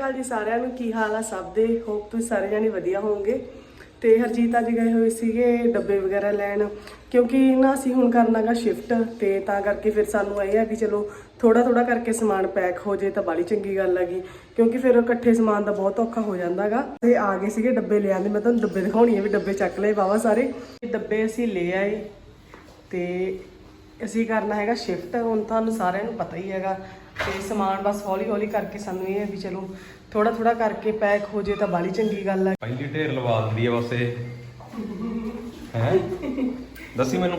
ਹਾਲ ਜੀ ਸਾਰਿਆਂ ਨੂੰ, ਕੀ ਹਾਲ ਆ ਸਭ ਦੇ? ਹੋਪ ਤੁਸੀਂ ਸਾਰੇ ਜਾਣੇ ਵਧੀਆ ਹੋਵੋਗੇ। ਤੇ ਹਰਜੀਤ ਅੱਜ ਗਏ ਹੋਏ ਸੀਗੇ ਡੱਬੇ ਵਗੈਰਾ ਲੈਣ, ਕਿਉਂਕਿ ਨਾ ਅਸੀਂ ਹੁਣ ਕਰਨਾਗਾ ਸ਼ਿਫਟ ਤੇ ਤਾਂ ਕਰਕੇ ਫਿਰ ਸਾਨੂੰ ਇਹ ਆ ਕਿ ਚਲੋ ਥੋੜਾ ਥੋੜਾ ਕਰਕੇ ਸਮਾਨ ਪੈਕ ਹੋ ਜੇ ਤਾਂ ਬੜੀ ਚੰਗੀ ਗੱਲ ਹੈਗੀ ਕਿਉਂਕਿ ਫਿਰ ਇਕੱਠੇ ਸਮਾਨ ਦਾ ਬਹੁਤ ਔਖਾ ਹੋ ਜਾਂਦਾਗਾ ਤੇ ਆ ਗਏ ਸੀਗੇ ਡੱਬੇ ਲੈ ਆਂਦੇ ਮੈਂ ਤੁਹਾਨੂੰ ਡੱਬੇ ਦਿਖਾਉਣੀ ਆ ਵੀ ਡੱਬੇ ਚੱਕ ਲਏ ਵਾਵਾ ਸਾਰੇ। ਡੱਬੇ ਅਸੀਂ ਲੈ ਆਏ, ਤੇ ਅਸੀਂ ਕਰਨਾ ਹੈਗਾ ਸ਼ਿਫਟ ਹੁਣ ਤੁਹਾਨੂੰ ਸਾਰਿਆਂ ਨੂੰ ਪਤਾ ਹੀ ਹੈਗਾ ਤੇ ਸਮਾਨ ਬਸ ਹੌਲੀ ਹੌਲੀ ਕਰਕੇ ਸਾਨੂੰ ਇਹ ਹੈ ਵੀ ਚਲੋ ਥੋੜਾ ਥੋੜਾ ਕਰਕੇ ਪੈਕ ਹੋ ਜੇ ਤਾਂ ਬਾਲੀ ਚੰਗੀ ਗੱਲ ਹੈ ਪਹਿਲੀ ਢੇਰ ਲਵਾ ਦਿੰਦੀ ਆ ਬਸ ਇਹ। ਹੈ? ਦੱਸੀ ਮੈਨੂੰ।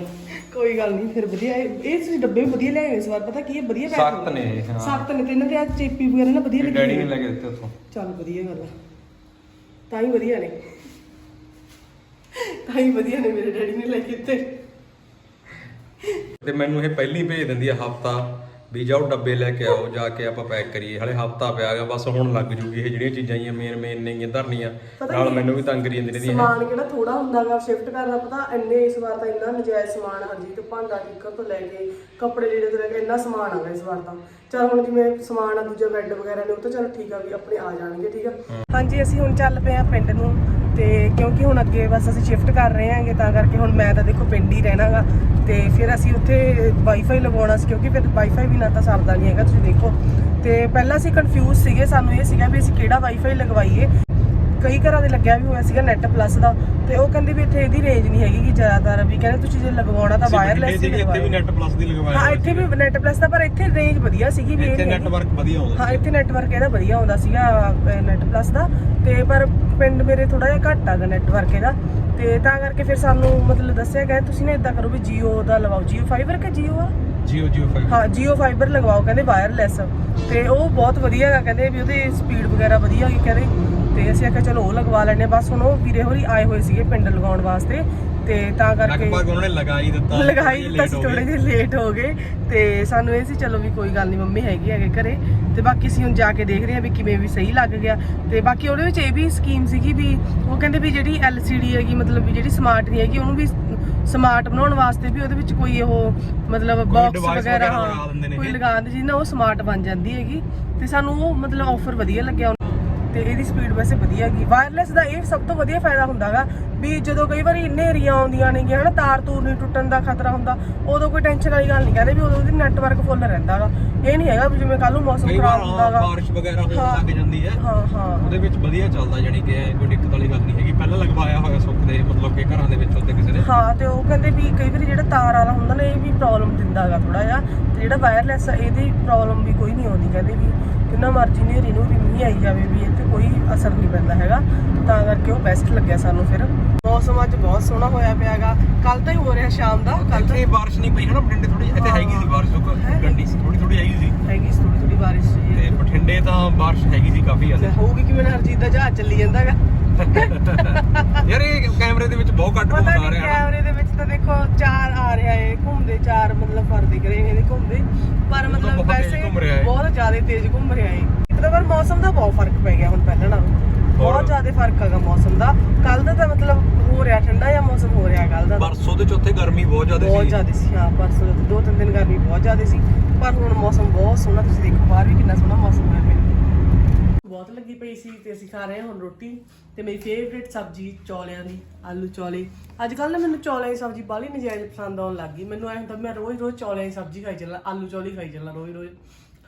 ਕੋਈ ਗੱਲ ਨਹੀਂ ਫਿਰ ਵਧੀਆ ਇਹ ਇਹ ਤੁਸੀਂ ਡੱਬੇ ਵੀ ਵਧੀਆ ਲਿਆਏ ਇਸ ਵਾਰ ਪਤਾ ਕੀ ਹੈ? ਵਧੀਆ ਪੈਕ ਸਖਤ ਨੇ ਇਹ, ਹਾਂ। ਸਖਤ ਨੇ ਤੇ ਇਹਨਾਂ ਦੇ ਆ ਚੇਪੀ ਵਗੈਰਾ ਨਾ ਵਧੀਆ ਲੱਗੀ ਡੈਡੀ ਨੇ ਲੈ ਕੇ ਦਿੱਤੇ ਉੱਥੋਂ। ਚੱਲ ਵਧੀਆ ਗੱਲ ਆ। ਤਾਂ ਹੀ ਵਧੀਆ ਨੇ। ਤਾਂ ਹੀ ਵਧੀਆ ਨੇ ਮੇਰੇ ਡੈਡੀ ਨੇ ਲੈ ਕੇ ਦਿੱਤੇ। ਤੇ ਮੈਨੂੰ ਇਹ ਪਹਿਲੀ ਭੇਜ ਦਿੰਦੀ ਆ ਹਫਤਾ ਵੀ ਜਾਓ ਡੱਬੇ ਲੈ ਕੇ ਆਓ ਜਾ ਕੇ ਆਪਾਂ ਪੈਕ ਕਰੀਏ। ਹਲੇ ਹਫਤਾ ਪਿਆ ਗਿਆ ਬਸ ਹੁਣ ਲੱਗ ਜੂਗੀ ਇਹ ਜਿਹੜੀਆਂ ਚੀਜ਼ਾਂ ਹੀ ਮੇਨ ਮੇਨ ਨੇਗੀਆਂ ਧਰਨੀਆਂ। ਨਾਲ? ਮੈਨੂੰ ਵੀ ਤੰਗ ਕਰੀ ਜਾਂਦੀ ਰਹਿੰਦੀ ਹੈ ਸਮਾਨ ਕਿਹੜਾ ਥੋੜਾ ਹੁੰਦਾਗਾ ਸ਼ਿਫਟ ਕਰਨਾ ਪਤਾ ਇੰਨੇ ਇਸ ਵਾਰ ਤਾਂ ਇੰਨਾ ਨਜਾਇਜ਼ ਸਮਾਨ ਹਰਜੀਤ ਭਾਂਡਾ ਟਿੱਕਰ ਤੋਂ ਲੈ ਕੇ ਕੱਪੜੇ ਲੀੜੇ ਤੋਂ ਲੈ ਕੇ ਇੰਨਾ ਸਮਾਨ ਆਗਾ ਇਸ ਵਾਰ ਤਾਂ। ਚਲ ਹੁਣ ਜਿਵੇਂ ਸਮਾਨ ਆ ਦੂਜਾ ਬੈੱਡ ਵਗੈਰਾ ਨੇ ਉਹ ਤਾਂ ਚਲ ਠੀਕ ਆ ਵੀ ਆਪਣੇ ਆ ਜਾਣਗੇ ਠੀਕ ਆ? ਹਾਂਜੀ ਅਸੀਂ ਹੁਣ ਚੱਲ ਪਏ ਆ ਪਿੰਡ ਨੂੰ ਤੇ ਕਿਉਂਕਿ ਹੁਣ ਅੱਗੇ ਬਸ ਅਸੀਂ ਸ਼ਿਫਟ ਕਰ ਰਹੇ ਹਾਂਗੇ ਤਾਂ ਕਰਕੇ ਹੁਣ ਮੈਂ ਤਾਂ ਦੇਖੋ ਪਿੰਡ ਹੀ ਰਹਿਣਾਗਾ ਤੇ ਫਿਰ ਅਸੀਂ ਉੱਥੇ ਵਾਈਫਾਈ ਲਗਾਉਣਾ ਸੀ ਕਿਉਂਕਿ ਫਿਰ ਵਾਈਫਾਈ ਵੀ ਨਾ ਤਾਂ ਸਰਦਾ ਨਹੀਂ ਹੈਗਾ ਤੁਸੀਂ ਦੇਖੋ। ਤੇ ਪਹਿਲਾਂ ਅਸੀਂ ਕਨਫਿਊਜ਼ ਸੀਗੇ ਸਾਨੂੰ ਇਹ ਸੀਗਾ ਵੀ ਅਸੀਂ ਕਿਹੜਾ ਵਾਈਫਾਈ ਲਗਵਾਈਏ। ਕਈ ਘਰਾਂ ਦੇ ਲੱਗਿਆ ਵੀ ਹੋਇਆ ਸੀਗਾ ਨੈਟ ਪਲੱਸ ਦਾ ਤੇ ਉਹ ਕਹਿੰਦੇ ਵੀ ਇੱਥੇ ਇਹਦੀ ਰੇਂਜ ਨਹੀਂ ਹੈਗੀ ਕਿ ਜ਼ਿਆਦਾਤਰ ਵੀ ਕਹਿੰਦੇ ਤੁਸੀਂ ਜੇ ਲਗਵਾਉਣਾ ਤਾਂ ਵਾਇਰਲੈਸ ਹੀ ਇੱਥੇ ਵੀ ਲਗਵਾਓ ਨੈਟ ਪਲੱਸ ਦੀ ਲਗਵਾਇਆ ਹਾਂ ਇੱਥੇ ਵੀ ਨੈਟ ਪਲੱਸ ਦਾ ਪਰ ਇੱਥੇ ਰੇਂਜ ਵਧੀਆ ਸੀਗੀ ਵੀ ਇਹ ਇੱਥੇ ਨਹੀਂ ਹੈਗੀ। ਨੈਟਵਰਕ ਵਧੀਆ ਆਉਂਦਾ ਹਾਂ ਇੱਥੇ ਨੈਟਵਰਕ ਇਹਦਾ ਵਧੀਆ ਆਉਂਦਾ ਸੀਗਾ ਨੈਟ ਪਲੱਸ ਦਾ। ਤੇ ਪਰ ਪਿੰਡ ਮੇਰੇ ਥੋੜਾ ਜਿਹਾ ਘੱਟ ਆਗਾ ਨੈਟਵਰਕ ਇਹਦਾ। ਤੇ ਤਾਂ ਕਰਕੇ ਫਿਰ ਸਾਨੂੰ ਮਤਲਬ ਦੱਸਿਆ ਗਿਆ ਤੁਸੀਂ ਨੇ ਇਦਾਂ ਕਰੋ ਵੀ Jio ਦਾ ਲਵਾਓ। Jio ਫਾਈਬਰ ਕਿ Jio ਆ? ਜੀਓ ਜੀਓ 5 ਹਾਂ Jio ਫਾਈਬਰ ਲਗਵਾਓ ਕਹਿੰਦੇ ਵਾਇਰਲੈਸ ਤੇ ਉਹ ਬਹੁਤ ਵਧੀਆ ਹੈਗਾ ਕਹਿੰਦੇ ਵੀ ਉਹਦੀ ਸਪੀਡ ਵਗੈਰਾ ਵਧੀਆ ਹੈਗੀ ਕਹਿੰਦੇ ਤੇ ਅਸੀਂ ਆਖਿਆ ਚਲੋ ਉਹ ਲਗਵਾ ਲੈਣੇ ਬਸ ਹੁਣ ਉਹ ਵੀਰੇ ਹੋਰੀ ਆਏ ਹੋਏ ਸੀਗੇ ਪਿੰਡ ਲਗਾਉਣ ਵਾਸਤੇ ਤੇ ਤਾਂ ਕਰਕੇ ਲਗਭਗ ਉਹਨਾਂ ਨੇ ਲਗਾ ਹੀ ਦਿੱਤਾ। ਲਗਾਈ late ਤਾਂ ਅਸੀਂ ਹੋ ਗਏ। ਥੋੜੇ ਜਿਹੇ ਲੇਟ ਹੋ ਗਏ ਤੇ ਸਾਨੂੰ ਇਹ ਸੀ ਚਲੋ ਵੀ ਕੋਈ ਗੱਲ ਨਹੀਂ ਮੰਮੀ ਹੈਗੀ ਹੈਗੇ ਘਰੇ। ਤੇ ਬਾਕੀ ਅਸੀਂ ਹੁਣ ਜਾ ਕੇ ਦੇਖ ਰਹੇ ਹਾਂ ਵੀ ਕਿਵੇਂ ਵੀ ਸਹੀ ਲੱਗ ਗਿਆ। ਤੇ ਬਾਕੀ ਉਹਦੇ ਵਿੱਚ ਇਹ ਵੀ ਸਕੀਮ ਸੀਗੀ ਵੀ ਉਹ ਕਹਿੰਦੇ ਵੀ ਜਿਹੜੀ LCD ਹੈਗੀ ਮਤਲਬ ਵੀ ਜਿਹੜੀ ਸਮਾਰਟ ਨਹੀਂ ਹੈਗੀ ਉਹਨੂੰ ਵੀ ਸਮਾਰਟ ਬਣਾਉਣ ਵਾਸਤੇ ਵੀ ਉਹਦੇ ਵਿੱਚ ਕੋਈ ਉਹ ਮਤਲਬ ਬਾਕਸ ਵਗੈਰਾ ਲਗਾ ਨੇ ਕੋਈ। ਲਗਾ ਦਿੰਦੇ ਨਾਲ ਉਹ ਸਮਾਰਟ ਬਣ ਜਾਂਦੀ ਹੈਗੀ। ਤੇ ਸਾਨੂੰ ਉਹ ਮਤਲਬ ਆਫਰ ਵਧੀਆ ਲੱਗਿਆ ਤੇ ਇਹਦੀ ਸਪੀਡ ਵੈਸੇ ਵਧੀਆ ਹੈਗੀ। ਵਾਇਰਲੈਸ ਦਾ ਇਹ ਸਭ ਤੋਂ ਵਧੀਆ ਫਾਇਦਾ ਹੁੰਦਾਗਾ ਵੀ ਜਦੋਂ ਕਈ ਵਾਰੀ ਇੰਨੇ ਹਰੀਆਂ ਆਉਂਦੀਆਂ ਨੇਗੀਆਂ ਹਨਾ ਤਾਰ ਤੂਰ ਨਹੀਂ ਟੁੱਟਣ ਦਾ ਖਤਰਾ ਹੁੰਦਾ ਉਦੋਂ ਕੋਈ ਟੈਨਸ਼ਨ ਵਾਲੀ ਗੱਲ ਨਹੀਂ ਕਹਿੰਦੇ ਵੀ ਉਦੋਂ ਉਹਦੀ ਨੈਟਵਰਕ ਫੁੱਲ ਰਹਿੰਦਾਗਾ ਇਹ ਨਹੀਂ ਹੈਗਾ ਵੀ ਜਿਵੇਂ ਕੱਲ ਨੂੰ ਮੌਸਮ ਖਰਾਬ ਹੁੰਦਾਗਾ। ਹਾਂ, ਬਾਰਿਸ਼ ਵਗੈਰਾ ਹੋਣ। ਲੱਗ ਜਾਂਦੀ ਹੈ। ਹਾਂ ਹਾਂ। ਉਹਦੇ ਵਿੱਚ ਵਧੀਆ ਚੱਲਦਾ ਜਾਨੀ ਕਿ ਕੋਈ ਦਿੱਕਤ ਵਾਲੀ ਗੱਲ ਨਹੀਂ ਹੈਗੀ। ਪਹਿਲਾਂ ਲਗਵਾਇਆ ਹੋਇਆ ਸੁੱਖ ਦੇ ਮਤਲਬ ਕਿ ਘਰਾਂ ਦੇ ਵਿੱਚ ਉੱਤੇ ਕਿਸੇ ਨੇ। ਹਾਂ ਤੇ ਉਹ ਕਹਿੰਦੇ ਵੀ ਕਈ ਵਾਰੀ ਜਿਹੜਾ ਤਾਰ ਵਾਲਾ ਹੁੰਦਾ ਨਾ ਇਹ ਵੀ ਪ੍ਰੋਬਲਮ ਦਿੰਦਾਗਾ ਥੋੜਾ ਜਿਹਾ। ਤੇ ਜਿਹੜਾ ਵਾਇਰਲੈਸ ਆ ਇਹਦੀ ਪ੍ਰੋਬਲਮ ਵੀ ਕੋਈ ਨਹੀਂ ਆਉਂਦੀ। ਕਹਿੰਦੇ ਵੀ ਜਿੰਨਾ ਮਰਜ਼ੀ ਨੇਰੀ ਨੂੰ ਵੀ ਮੀਂਹ ਆਈ ਜਾਵੇ ਵੀ ਕੋਈ ਅਸਰ ਨਹੀਂ ਪੈਂਦਾ ਹੈਗਾ। ਤਾਂ ਕਰਕੇ ਉਹ ਬੈਸਟ ਲੱਗਿਆ ਸਾਨੂੰ ਫਿਰ। ਮੌਸਮ ਅੱਜ ਬਹੁਤ ਸੋਹਣਾ ਹੋਇਆ ਪਿਆਗਾ ਕੱਲ ਤਾਂ ਹੀ ਹੋ ਰਿਹਾ ਸ਼ਾਮ ਦਾ। ਕੱਲ ਤਾਂ ਬਾਰਿਸ਼ ਨਹੀਂ ਪਈ ਹਨਾ? ਬਠਿੰਡੇ ਥੋੜੀ ਇੱਥੇ ਹੈਗੀ ਸੀ ਬਾਰਿਸ਼ ਹੈਗੀ। ਗੰਡੀ ਥੋੜੀ ਥੋੜੀ ਹੈਗੀ ਸੀ। ਹੈਗੀ ਥੋੜੀ ਥੋੜੀ ਬਾਰਿਸ਼ ਤੇ ਬਠਿੰਡੇ ਤਾਂ ਬਾਰਿਸ਼ ਹੈਗੀ ਸੀ ਕਾਫੀ ਜ਼ਿਆਦਾ ਹੋਊਗੀ ਕਿ ਮੈਨੂੰ ਹਰਜੀਤ ਦਾ ਜਹਾਜ਼ ਚੱਲੀ ਜਾਂਦਾਗਾ ਯਾਰ ਇਹ ਕੈਮਰੇ ਦੇ ਵਿੱਚ ਬਹੁਤ ਘੱਟ ਘੁੰਮਦਾ ਨਹੀਂ ਰਿਹਾ ਕੈਮਰੇ ਦੇ ਵਿੱਚ ਤਾਂ ਦੇਖੋ ਚਾਰ ਆ ਰਿਹਾ ਏ ਘੁੰਮਦੇ ਚਾਰ ਮਤਲਬ ਫਰ ਦਿਖ ਰਹੇ ਨੇ ਇਹਦੇ ਘੁੰਮਦੇ। ਪਰ ਉਹ ਮਤਲਬ ਵੈਸੇ। ਬਹੁਤ ਜ਼ਿਆਦਾ ਤੇਜ਼ ਘੁੰਮ ਰਿਹਾ ਏ। ਤਾਂ ਪਰ ਮੌਸਮ ਦਾ ਬਹੁਤ ਫ਼ਰਕ ਪੈ ਗਿਆ ਹੁਣ ਪਹਿਲਾਂ ਨਾਲੋਂ। ਬਹੁਤ। ਜ਼ਿਆਦਾ ਫ਼ਰਕ ਹੈਗਾ ਮੌਸਮ ਦਾ। ਕੱਲ ਦਾ ਤਾਂ ਮਤਲਬ ਹੋ ਰਿਹਾ ਠੰਡਾ ਜਾਂ ਮੌਸਮ ਹੋ ਰਿਹਾ ਕੱਲ ਦਾ। ਪਰਸੋਂ ਦੇ ਚੌਥੇ ਗਰਮੀ ਬਹੁਤ ਜ਼ਿਆਦਾ ਬਹੁਤ ਸੀ। ਜ਼ਿਆਦਾ ਸੀ ਹਾਂ ਪਰਸੋਂ ਤੋਂ ਦੋ ਤਿੰਨ ਦਿਨ ਗਰਮੀ ਬਹੁਤ ਜ਼ਿਆਦਾ ਸੀ। ਪਰ ਹੁਣ ਮੌਸਮ ਬਹੁਤ ਸੋਹਣਾ ਤੁਸੀਂ ਦੇਖੋ ਬਾਹਰ ਵੀ ਕਿੰਨਾ ਸੋਹਣਾ ਮੌਸਮ ਹੋਇਆ ਪਿਆ। ਬਹੁਤ ਲੱਗੀ ਪਈ ਸੀ ਤੇ ਅਸੀਂ ਖਾ ਰਹੇ ਹਾਂ ਹੁਣ ਰੋਟੀ ਤੇ ਮੇਰੀ ਫੇਵਰੇਟ ਸਬਜ਼ੀ ਚੌਲਿਆਂ ਦੀ ਆਲੂ ਚੌਲੇ। ਅੱਜ ਕੱਲ ਨਾ ਮੈਨੂੰ ਚੌਲਿਆਂ ਦੀ ਸਬਜ਼ੀ ਬਾਹਲੀ ਨਜਾਇਜ਼ ਪਸੰਦ ਆਉਣ ਲੱਗ ਗਈ। ਮੈਨੂੰ ਐਂ ਹੁੰਦਾ ਮੈਂ ਰੋਜ਼ ਰੋਜ਼ ਚੌਲਿਆਂ ਦੀ ਸਬਜ਼ੀ ਖਾਈ ਚੱਲਾਂ ਆਲੂ ਚੌਲੇ ਖਾਈ ਚੱਲਾਂ ਰੋਜ਼ ਰੋਜ਼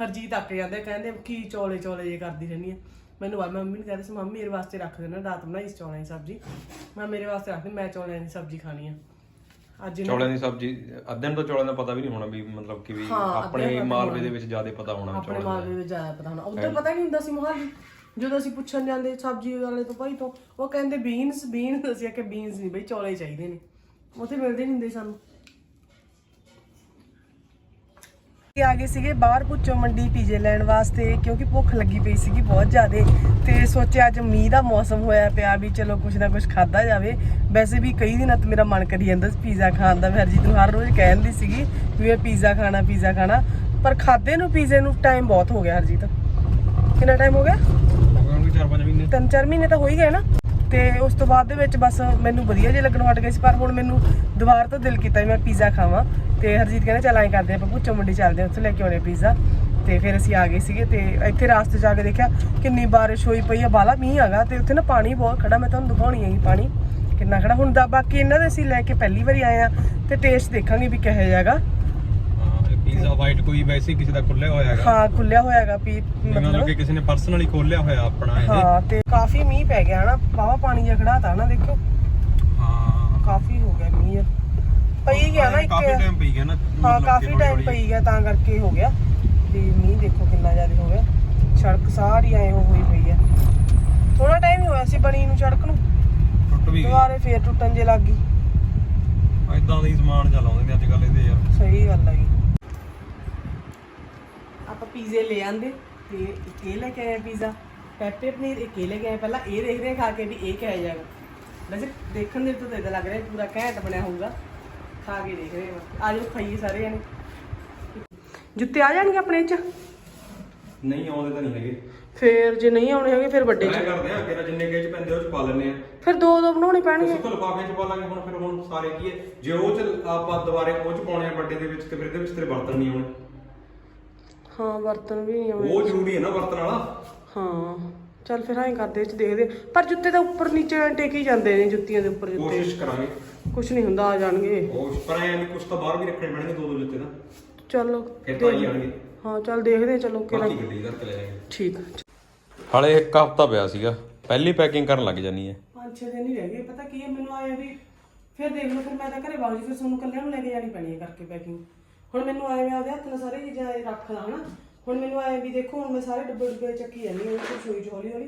ਹਰਜੀਤ ਅੱਕ ਜਾਂਦੇ ਕਹਿੰਦੇ ਕੀ ਚੌਲੇ ਚੌਲੇ ਜੇ ਕਰਦੀ ਰਹਿੰਦੀ ਆ। ਮੈਨੂੰ ਆ ਮੰਮੀ ਨੂੰ ਕਹਿੰਦੇ ਸੀ ਮੰਮੀ ਮੇਰੇ ਵਾਸਤੇ ਰੱਖ ਦੇਣਾ ਰਾਤ ਬਣਾਈ ਸੀ ਚੌਲਿਆਂ ਦੀ ਸਬਜ਼ੀ। ਮੈਂ ਮੇਰੇ ਵਾਸਤੇ ਰੱਖ ਦੇ ਮੈਂ ਚੌਲਿਆਂ ਦੀ ਸਬਜ਼ੀ ਖਾਣੀ ਆ। ਅੱਜ ਇਹਨਾਂ- ਚੌਲਾਂ ਦੀ ਸਬਜ਼ੀ ਅੱਧਿਆਂ ਨੂੰ ਤਾਂ ਚੌਲਾਂ ਦਾ ਪਤਾ ਵੀ ਨਹੀਂ ਹੋਣਾ ਵੀ ਮਤਲਬ ਕਿ ਵੀ ਹਾਂ, ਆਪਣੇ ਮਾਲਵੇ ਦੇ ਵਿੱਚ ਜ਼ਿਆਦਾ ਪਤਾ ਹੋਣਾ ਆਪਣੇ ਚੌਲਾਂ ਦਾ। ਮਾਲਵੇ ਵਿੱਚ ਜ਼ਿਆਦਾ ਪਤਾ ਹੋਣਾ। ਉੱਧਰ ਪਤਾ ਨਹੀਂ ਹੁੰਦਾ ਸੀ ਮੋਹਾਲੀ। ਜਦੋਂ ਅਸੀਂ ਪੁੱਛਣ ਜਾਂਦੇ ਸਬਜ਼ੀ ਵਾਲੇ ਤੋਂ ਭਾਈ ਤੋਂ ਉਹ ਕਹਿੰਦੇ ਬੀਨਸ ਬੀਨਸ ਅਸੀਂ ਆਖਿਆ ਬੀਨਸ ਨਹੀਂ ਬਈ ਚੌਲੇ ਚਾਹੀਦੇ ਨੇ। ਉੱਥੇ ਮਿਲਦੇ ਨਹੀਂ ਹੁੰਦੇ ਸਾਨੂੰ। ਆ ਗਏ ਸੀਗੇ ਬਾਹਰ ਪੁੱਛੋ ਮੰਡੀ ਪੀਜੇ ਲੈਣ ਵਾਸਤੇ ਕਿਉਂਕਿ ਭੁੱਖ ਲੱਗੀ ਪਈ ਸੀਗੀ ਬਹੁਤ ਜ਼ਿਆਦੇ। ਤੇ ਸੋਚਿਆ ਅੱਜ ਮੀਂਹ ਦਾ ਮੌਸਮ ਹੋਇਆ ਪਿਆ ਵੀ ਚਲੋ ਕੁਛ ਨਾ ਕੁਛ ਖਾਦਾ ਜਾਵੇ। ਵੈਸੇ ਵੀ ਕਈ ਦਿਨਾਂ ਤੋਂ ਮੇਰਾ ਮਨ ਕਰੀ ਜਾਂਦਾ ਸੀ ਪੀਜ਼ਾ ਖਾਣ ਦਾ। ਮੈਂ ਹਰਜੀਤ ਨੂੰ ਹਰ ਰੋਜ਼ ਕਹਿੰਦੀ ਸੀਗੀ ਵੀ ਮੈਂ ਪੀਜ਼ਾ ਖਾਣਾ ਪੀਜ਼ਾ ਖਾਣਾ। ਪਰ ਖਾਦੇ ਨੂੰ ਪੀਜ਼ੇ ਨੂੰ ਟਾਈਮ ਬਹੁਤ ਹੋ ਗਿਆ ਹਰਜੀਤ। ਕਿੰਨਾ ਟਾਈਮ ਹੋ ਗਿਆ? ਹੋਣਗੇ 4-5 ਮਹੀਨੇ। ਤਿੰਨ ਚਾਰ ਮਹੀਨੇ ਤਾਂ ਹੋ ਹੀ ਗਏ ਨਾ। ਤੇ ਉਸ ਤੋਂ ਬਾਅਦ ਦੇ ਵਿੱਚ ਬਸ ਮੈਨੂੰ ਵਧੀਆ ਜਿਹਾ ਲੱਗਣ ਹਟ ਗਿਆ ਸੀ, ਪਰ ਹੁਣ ਮੈਨੂੰ ਦੁਬਾਰਾ ਤੋਂ ਦਿਲ ਕੀਤਾ ਵੀ ਮੈਂ ਪੀਜ਼ਾ ਖਾਵਾਂ। ਤੇ ਹਰਜੀਤ ਕਹਿੰਦਾ, ਚੱਲ ਐਂ ਕਰਦੇ ਆਪਾਂ ਭੁੱਚੋ ਮੰਡੀ ਚੱਲਦੇ ਹਾਂ, ਉੱਥੇ ਲੈ ਕੇ ਆਉਣੇ ਪੀਜ਼ਾ ਤੇ ਫਿਰ ਅਸੀਂ ਆ ਗਏ ਸੀਗੇ ਤੇ ਇੱਥੇ ਰਾਸਤੇ 'ਚ ਆ ਕੇ ਦੇਖਿਆ, ਕਿੰਨੀ ਬਾਰਿਸ਼ ਹੋਈ ਪਈ ਆ, ਬਾਲਾ ਮੀਂਹ ਹੈਗਾ ਤੇ ਉੱਥੇ ਨਾ ਪਾਣੀ ਬਹੁਤ ਖੜਾ, ਮੈਂ ਤੁਹਾਨੂੰ ਦਿਖਾਉਣੀ ਹੈ ਪਾਣੀ, ਕਿੰਨਾ ਖੜਾ। ਹੁਣ ਦਾ ਬਾਕੀ ਇਹਨਾਂ ਦੇ ਅਸੀਂ ਲੈ ਕੇ ਪਹਿਲੀ ਵਾਰੀ ਆਏ ਆ ਤੇ ਟੇਸਟ ਦੇਖਾਂਗੇ ਵੀ ਕਿਹੋ ਜਿਹਾ ਪੀਜ਼ਾ ਵਾਈਟ ਕੋਈ ਵੈਸੇ ਹੀ ਕਿਸੇ ਦਾ ਖੁੱਲਿਆ ਹੋਇਆ ਹੈਗਾ। ਹਾਂ ਖੁੱਲਿਆ ਹੋਇਆ ਹੈਗਾ ਪੀ ਮਤਲਬ ਕਿ ਕਿਸੇ ਨੇ ਪਰਸਨਲੀ ਖੋਲਿਆ ਹੋਇਆ ਆਪਣਾ ਇਹ। ਹਾਂ ਤੇ ਕਾਫੀ ਮੀਂਹ ਪੈ ਗਿਆ ਹਨਾ ਬਾਵਾ ਪਾਣੀ ਜਿਹਾ ਖੜਾ ਤਾ ਨਾ ਦੇਖੋ ਹਾਂ। ਕਾਫੀ ਹੋ ਗਿਆ ਮੀਂਹ। ਪਈ ਗਿਆ ਨਾ ਇੱਕ। ਕਾਫੀ ਟਾਈਮ ਪਈ ਗਿਆ ਨਾ ਹਾਂ ਕਾਫੀ ਟਾਈਮ। ਪਈ ਗਿਆ ਤਾਂ ਕਰਕੇ ਹੋ ਗਿਆ। ਵੀ ਮੀਂਹ ਦੇਖੋ ਕਿੰਨਾ ਜ਼ਿਆਦਾ ਹੋ ਗਿਆ। ਸੜਕ ਸਾਰੀ ਐ ਹੋਈ ਪਈ ਹੈ। ਥੋੜਾ ਟਾਈਮ ਹੀ ਹੋਇਆ ਸੀ ਬਣੀ ਨੂੰ ਸੜਕ ਨੂੰ। ਟੁੱਟ ਵੀ ਗਈ। ਦੁਬਾਰੇ ਫੇਰ ਟੁੱਟਣ ਜੇ ਲੱਗ ਗਈ। ਇਦਾਂ ਦਾ ਸਮਾਨ ਚੱਲ ਆਉਂਦੇ ਨੇ ਅੱਜ ਕੱਲ ਇਹਦੇ ਯਾਰ। ਸਹੀ ਗੱਲ ਆਪਾਂ ਪੀਜ਼ੇ ਲੈ ਆਂਦੇ ਤੇ ਇੱਕ ਇਹ ਲੈ ਕੇ ਆਏ ਪੀਜ਼ਾ ਪੈਪੇ ਪਨੀਰ ਇੱਕ ਇਹ ਲੈ ਕੇ ਪਹਿਲਾਂ ਇਹ ਦੇਖਦੇ ਹਾਂ ਖਾ ਕੇ ਵੀ ਇਹ ਕਿਹੋ ਜਿਹਾ ਹੈਗਾ ਵੈਸੇ ਦੇਖਣ ਦੇ ਤੋਂ ਤਾਂ ਇਦਾਂ ਲੱਗ ਰਿਹਾ ਪੂਰਾ ਘੈਂਟ ਬਣਿਆ ਹੋਊਗਾ। ਖਾ ਕੇ ਦੇਖ ਰਹੇ ਹਾਂ। ਆਜੋ ਖਾਈਏ ਸਾਰੇ ਜਣੇ ਜੁੱਤੇ ਆ ਜਾਣਗੇ ਆਪਣੇ ਚ? ਨਹੀਂ ਆਉਂਦੇ ਤਾਂ ਨਹੀਂ ਹੈਗੇ। ਫੇਰ ਜੇ ਨਹੀਂ ਆਉਣੇ ਹੈਗੇ ਫਿਰ ਵੱਡੇ ਐਂ ਚ ਕਰਦੇ ਆ ਅੱਗੇ ਜਿੰਨੇ ਗੇਜ ਪੈਂਦੇ ਉਹ ਚ ਪਾ ਲੈਣੇ ਆ। ਫਿਰ ਦੋ ਦੋ ਬਣਾਉਣੇ ਪੈਣਗੇ। ਅਸੀਂ ਤਾਂ ਲਫਾਫੇ ਚ ਪਾ ਲਾਂਗੇ ਹੁਣ ਫਿਰ ਹੁਣ ਸਾਰੇ ਕੀ ਹੈ? ਜੇ ਉਹ ਚ ਆਪਾਂ ਦੁਬਾਰੇ ਉਹ ਚ ਪਾਉਣੇ ਆ ਵੱਡੇ ਦੇ ਵਿੱਚ ਤੇ ਫਿਰ ਇਹਦੇ ਵਿੱਚ ਤੇਰੇ ਬਰਤਨ ਨਹੀਂ ਆਉਣੇ। ਹਾਂ ਬਰਤਨ ਵੀ ਨਹੀਂ ਆਉਣੇ ਉਹ ਜ਼ਰੂਰੀ ਹੈ ਨਾ ਬਰਤਨ ਵਾਲਾ। ਹਾਂ ਚੱਲ ਫਿਰ ਐਂ ਕਰਦੇ ਇਹ ਚ ਦੇਖਦੇ ਪਰ ਜੁੱਤੇ ਤਾਂ ਉੱਪਰ ਨੀਚੇ ਟੇਕ ਹੀ ਜਾਂਦੇ ਨੇ ਜੁੱਤੀਆਂ ਦੇ ਉੱਪਰ ਜੁੱਤੇ। ਕੋਸ਼ਿਸ਼ ਕਰਾਂਗੇ। ਕੁਝ ਨਹੀਂ ਹੁੰਦਾ ਆ ਜਾਣਗੇ। ਉਹ ਪਰ ਐਂ ਵੀ ਕੁਝ ਤਾਂ ਬਾਹਰ ਵੀ ਰੱਖਣੇ ਪੈਣਗੇ ਦੋ ਦੋ ਜੁੱਤੇ ਤਾਂ। ਚਲੋ ਫਿਰ ਤਾਂ ਹੀ ਆਣਗੇ ਹਾਂ ਚੱਲ ਦੇਖਦੇ ਚਲੋ ਕਿਹੜਾ ਬਾਕੀ ਗੱਡੀ ਕਰਕੇ ਲੈ ਜਾਵਾਂਗੇ ਠੀਕ ਹਾਲੇ ਇੱਕ ਹਫਤਾ ਪਿਆ ਸੀਗਾ। ਪਹਿਲੀ ਪੈਕਿੰਗ ਕਰਨ ਲੱਗ ਜਾਨੀ ਹੈ ਪੰਜ ਛੇ ਦਿਨ ਹੀ ਰਹਿ ਗਏ। ਪਤਾ ਕੀ ਹੈ ਮੈਨੂੰ ਆਇਆ ਵੀ ਫਿਰ ਦੇਖ ਲਓ ਫਿਰ ਮੈਂ ਤਾਂ ਘਰੇ ਜੀ ਫਿਰ ਤੁਹਾਨੂੰ ਕੱਲਿਆਂ ਨੂੰ ਲੈ ਕੇ ਜਾਣੀ ਪੈਣੀ ਹੈ ਕਰਕੇ ਪੈਕਿੰਗ ਹੁਣ ਮੈਨੂੰ ਆਏ ਮੈਂ ਆਪਦੇ ਹੱਥ ਨਾਲ ਸਾਰੇ ਚੀਜ਼ਾਂ ਇਹ ਰੱਖ ਲਾਂ ਹਨਾ। ਹੁਣ ਮੈਨੂੰ ਆਏ ਵੀ ਦੇਖੋ ਹੁਣ ਮੈਂ ਸਾਰੇ ਡੱਬੇ ਡੁੱਬੇ ਚੱਕੀ ਜਾਂਦੀ ਹਾਂ ਸੋਈ ਚ ਹੌਲੀ ਹੌਲੀ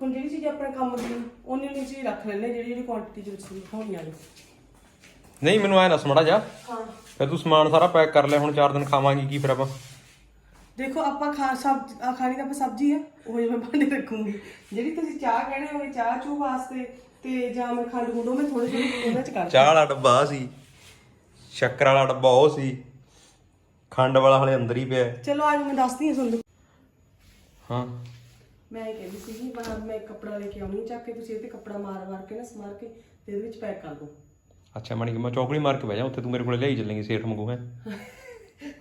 ਹੁਣ ਜਿਹੜੀ ਚੀਜ਼ ਆਪਣੇ ਕੰਮ ਦੀ ਉਹਨੀ ਉਹਨੀ ਚੀਜ਼ ਰੱਖ ਲੈਣੇ ਜਿਹੜੀ ਜਿਹੜੀ ਕੁਆਂਟੀਟੀ ਚ ਵਿੱਚ ਹੋਣੀ ਆ ਨਹੀਂ ਮੈਨੂੰ ਐ ਦੱਸ ਮੜਾ ਜਾ ਹਾਂ। ਫਿਰ ਤੂੰ ਸਮਾਨ ਸਾਰਾ ਪੈਕ ਕਰ ਲਿਆ ਹੁਣ 4 ਦਿਨ ਖਾਵਾਂਗੇ ਕੀ ਫਿਰ ਆਪਾਂ? ਦੇਖੋ ਆਪਾਂ ਖਾ ਸਬ ਆ ਖਾਣੀ ਤਾਂ ਆਪਾਂ ਸਬਜ਼ੀ ਆ ਉਹ ਜਿਵੇਂ ਭਾਂਡੇ ਰੱਖੂੰਗੀ। ਜਿਹੜੀ ਤੁਸੀਂ ਚਾਹ ਕਹਿਣੇ ਹੋਵੇ ਚਾਹ ਚੂ ਵਾਸਤੇ ਤੇ ਜਾਂ ਮੈਂ ਖੰਡ ਗੁੰਡੋ ਮੈਂ ਥੋੜੇ ਥੋੜੇ ਉਹਨਾਂ ਚ ਕਰ ਚਾਹ ਵਾਲਾ ਡੱਬਾ ਸੀ ਸ਼ੱਕਰ ਵਾਲਾ ਡੱਬਾ ਉਹ ਸੀ। ਖੰਡ ਵਾਲਾ ਹਲੇ ਅੰਦਰ ਹੀ ਪਿਆ ਹੈ। ਚਲੋ ਅੱਜ ਮੈਂ ਦੱਸਦੀ ਹਾਂ ਤੁਹਾਨੂੰ। ਹਾਂ। ਮੈਂ ਇਹ ਕਹਿੰਦੀ ਸੀਗੀ ਮੈਂ ਇੱਕ ਕੱਪੜਾ ਲੈ ਕੇ ਆਉਣੀ ਚੱਕ ਕੇ ਤੁਸੀਂ ਇਹ ਤੇ ਕੱਪੜਾ ਮਾਰ ਮਾਰ ਕੇ ਨਾ ਸਮਾਰ ਕੇ ਤੇ ਇਹਦੇ ਵਿੱਚ ਪੈਕ ਕਰ ਦਿਓ। ਅੱਛਾ ਮਣੀ ਮੈਂ ਚੌਕੜੀ ਮਾਰ ਕੇ ਬਹਿ ਜਾ ਉੱਥੇ ਤੂੰ ਮੇਰੇ ਕੋਲੇ ਲਿਆਈ ਚੱਲੇਂਗੇ ਸੇਠ ਮੰਗੂ ਹੈ।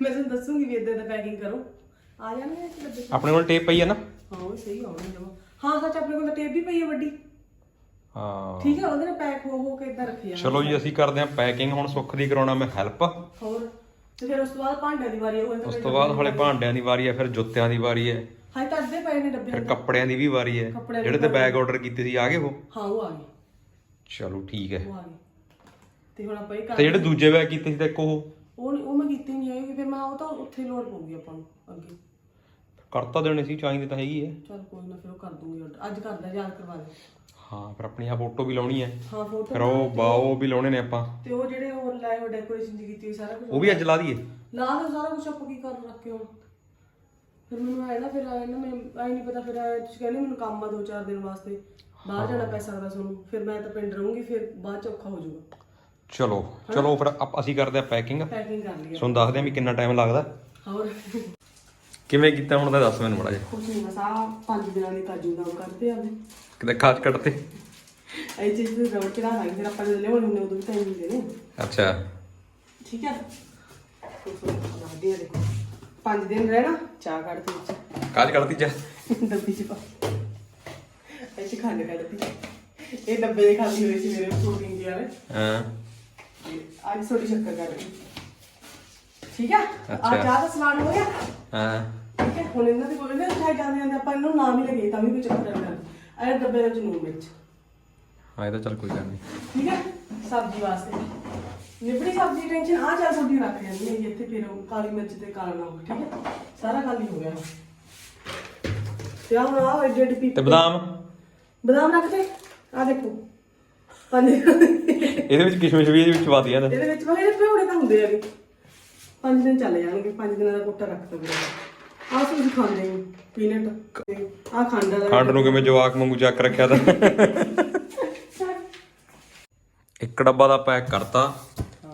ਮੈਂ ਤੁਹਾਨੂੰ ਦੱਸੂਗੀ ਵੀ ਇਦਾਂ ਦਾ ਪੈਕਿੰਗ ਕਰੋ। ਆ ਜਾਣਗੇ ਇਸ 'ਚ? ਆਪਣੇ ਕੋਲ ਟੇਪ ਪਈ ਹੈ ਨਾ? ਹਾਂ ਉਹ ਸਹੀ ਆਉਣੀ ਜਮਾ। ਹਾਂ ਸੱਚ ਆਪਣੇ ਕੋਲ ਤਾਂ ਟੇਪ ਵੀ ਪਈ ਹੈ ਵੱਡੀ। ਹਾਂ। ਠੀਕ ਹੈ ਉਹਦੇ ਨਾਲ ਪੈਕ ਹੋ ਹੋ ਕੇ ਇਦਾਂ ਰੱਖੀ ਆ ਚਲੋ ਜੀ ਅਸੀਂ ਕਰਦੇ ਹਾਂ ਪੈਕਿੰਗ ਹੁਣ ਸੁੱਖ ਦੀ ਕਰਾਉਣਾ ਮੈਂ ਹੈਲਪ ਹੋਰ? ਤੇ ਫਿਰ ਉਸ ਤੋਂ ਬਾਅਦ ਭਾਂਡਿਆਂ ਦੀ ਵਾਰੀ ਹੋਏ ਉਸ ਤੋਂ ਬਾਅਦ ਹਲੇ ਭਾਂਡਿਆਂ ਦੀ ਵਾਰੀ ਹੈ ਫਿਰ ਜੁੱਤਿਆਂ ਦੀ ਵਾਰੀ ਹੈ ਹਾਏ ਤਾਂ ਅੱਧੇ ਪਏ ਨੇ ਡੱਬੇ ਫਿਰ ਕੱਪੜਿਆਂ ਦੀ ਵੀ ਵਾਰੀ ਹੈ ਕੱਪੜਿਆਂ ਜਿਹੜੇ ਤੇ ਬੈਗ ਆਰਡਰ ਕੀਤੇ ਸੀ ਆ ਗਏ ਉਹ? ਹਾਂ ਉਹ ਆ ਗਏ। ਚਲੋ ਠੀਕ ਹੈ। ਉਹ ਆ ਗਏ। ਤੇ ਹੁਣ ਆਪਾਂ ਇਹ ਕਰ ਤੇ ਜਿਹੜੇ ਦੂਜੇ ਬੈਗ ਕੀਤੇ ਸੀ ਤਾਂ ਇੱਕ ਉਹ? ਉਹ ਨੀ- ਉਹ ਮੈਂ ਕੀਤੀ ਨਹੀਂ ਹੈਗੀ ਫਿਰ ਮੈਂ ਉਹ ਤਾਂ ਉੱਥੇ ਲੋਡ ਪਊਗੀ ਆਪਾਂ ਨੂੰ ਅੱਗੇ। ਕਰਤਾ ਦੇਣੇ ਸੀ ਚਾਹੀਦੇ ਤਾਂ ਹੈਗੀ ਹੈ ਚਲ ਕੋਈ ਨਾ ਫਿਰ ਉਹ ਕਰ ਦੂੰਗੀ order। ਅੱਜ ਕਰਦਾ ਯਾਦ ਕਰਵਾ ਦੇ। ਹਾਂ ਫਿਰ ਆਪਣੀ ਆ ਫੋਟੋ ਵੀ ਲਾਉਣੀ ਹੈ। ਹਾਂ ਫੋਟੋ ਫਿਰ ਉਹ ਬਾਓ ਵੀ ਲਾਉਣੇ ਨੇ ਆਪਾਂ। ਤੇ ਉਹ ਜਿਹੜੇ ਹੋਰ ਲਾਏ ਹੋ ਡੈਕੋਰੇਸ਼ਨ ਦੀ ਕੀਤੀ ਹੋਈ ਸਾਰਾ ਕੁਝ ਉਹ ਵੀ ਅੱਜ ਲਾ ਦਈਏ। ਲਾ ਦੋ ਸਾਰਾ ਕੁਝ ਆਪਾਂ ਕੀ ਕਰ ਰੱਖੇ ਹੁਣ ਫਿਰ ਮੈਨੂੰ ਆਇਆ ਨਾ ਫਿਰ ਆਇਆ ਨਾ ਮੈਨੂੰ ਆਈ ਨਹੀਂ ਪਤਾ ਫਿਰ ਆਇਆ ਤੁਸੀਂ ਕਹਿੰਦੇ ਮੈਨੂੰ ਕੰਮ ਆ ਦੋ ਚਾਰ ਦਿਨ ਵਾਸਤੇ। ਬਾਹਰ ਜਾਣਾ ਪੈ ਸਕਦਾ ਤੁਹਾਨੂੰ। ਫਿਰ ਮੈਂ ਤਾਂ ਪਿੰਡ ਰਹੂੰਗੀ ਫਿਰ ਬਾਅਦ ਚ ਔਖਾ ਹੋ ਜਾਊਗਾ। ਚਲੋ ਚਲੋ ਫਿਰ ਆਪ- ਅਸੀਂ ਕਰਦੇ ਆ ਪੈਕਿੰਗ ਪੈਕਿੰਗ ਕਰ ਲਈ ਤੁਹਾਨੂੰ ਦੱਸਦੇ ਆ ਵੀ ਕਿੰਨਾ ਟਾਈਮ ਲੱਗਦਾ। ਹੋਰ? ਕਿਵੇਂ ਕੀਤਾ ਹੁਣ ਤਾਂ ਦੱਸ ਮੈਨੂੰ ਮੜਾ ਜੀ ਕੁਝ ਨਹੀਂ ਬਸ ਆਹ ਪੰਜ ਦਿਨਾਂ ਦੇ ਕਾਜੂ ਦਾ ਕਰਦੇ ਆ ਕਿਤੇ ਖਾਜ ਕੱਟਤੇ ਇਹ ਚੀਜ਼ ਨੂੰ ਰੋੜ ਚੜਾ ਲਾਂਗੇ ਫਿਰ ਆਪਾਂ ਜਦੋਂ ਲਿਆਉਣੇ ਹੁੰਦੇ ਉਦੋਂ ਵੀ ਟਾਈਮ ਹੁੰਦੇ ਨੇ। ਅੱਛਾ। ਠੀਕ ਹੈ ਦੱਸਦੇ ਆ ਦੇਖੋ। ਪੰਜ ਦਿਨ ਰਹਿਣਾ ਚਾਹ ਕੱਢ ਦੇ ਵਿੱਚ ਕਾਜ ਕੱਟਤੀ ਜਾ ਡੱਬੀ ਚ ਪਾ। ਇਹ ਚ ਖੰਡ ਕੱਢਦੀ ਇਹ ਡੱਬੇ ਦੇ ਖਾਲੀ ਹੋਏ ਸੀ ਮੇਰੇ ਪ੍ਰੋਟੀਨ ਦੇ ਵਾਲੇ। ਹਾਂ। ਤੇ ਅੱਜ ਥੋੜੀ ਸ਼ੱਕਰ ਕਰ ਲਈ। ਠੀਕ ਹੈ ਆ ਅੱਛਾ। ਚਾਹ ਦਾ ਸਮਾਨ ਹੋ ਗਿਆ? ਹਾਂ। ਠੀਕ ਹੈ ਹੁਣ ਇਹਨਾਂ ਦੇ ਕੋਲ ਨਾ ਚਾਹੇ ਜਾਂਦੇ ਜਾਂਦੇ ਆਪਾਂ ਇਹਨੂੰ ਨਾਮ ਹੀ ਲਗੇ ਤਾਂ ਵੀ ਕੋਈ ਚੱਕਰ ਨਹੀਂ ਇਹ ਡੱਬੇ ਵਿੱਚ ਨੂਨ ਵਿੱਚ। ਹਾਂ ਇਹ ਤਾਂ ਚੱਲ ਕੋਈ ਗੱਲ ਨਹੀਂ। ਠੀਕ ਹੈ? ਸਬਜ਼ੀ ਵਾਸਤੇ। ਨਿਬੜੀ ਸਬਜ਼ੀ ਟੈਨਸ਼ਨ ਆ ਚਾਰ ਸਬਜ਼ੀ ਰੱਖ ਜਾਂਦੀ ਹੈ ਇੱਥੇ ਫਿਰ ਉਹ ਕਾਲੀ ਮਿਰਚ ਤੇ ਕਾਲਾ ਨਮਕ ਠੀਕ ਹੈ? ਸਾਰਾ ਖਾਲੀ ਹੋ ਗਿਆ। ਤੇ ਆਹ ਆਹ ਐਡੀ ਐਡੀ ਤੇ ਪੀਪੀ ਬਦਾਮ? ਬਦਾਮ ਰੱਖ ਦੇ। ਆ ਦੇਖੋ। ਪੰਜ ਇਹਦੇ ਵਿੱਚ ਕਿਸ਼ਮਿਸ਼ ਵੀ ਇਹਦੇ ਵਿੱਚ ਪਾ ਦਿਆ ਇਹਦੇ ਵਿੱਚ ਇਹਦੇ ਭਿਉਣੇ ਤਾਂ ਹੁੰਦੇ ਆਗੇ ਪੰਜ ਦਿਨ ਚੱਲ ਜਾਣਗੇ ਪੰਜ ਦਿਨਾਂ ਦਾ ਕੋਟਾ ਰੱਖ ਤਾ ਵੀਰੇ ਆਹ ਤੁਸੀਂ ਖਾਂਦੇ ਹੋ ਪੀਨਟ। ਆ ਖੰਡ ਵਾਲਾ ਖੰਡ ਨੂੰ ਕਿਵੇਂ ਜਵਾਕ ਵਾਂਗੂ ਚੱਕ ਰੱਖਿਆ ਤਾਂ? ਇੱਕ ਡੱਬਾ ਦਾ ਪੈਕ ਕਰਤਾ।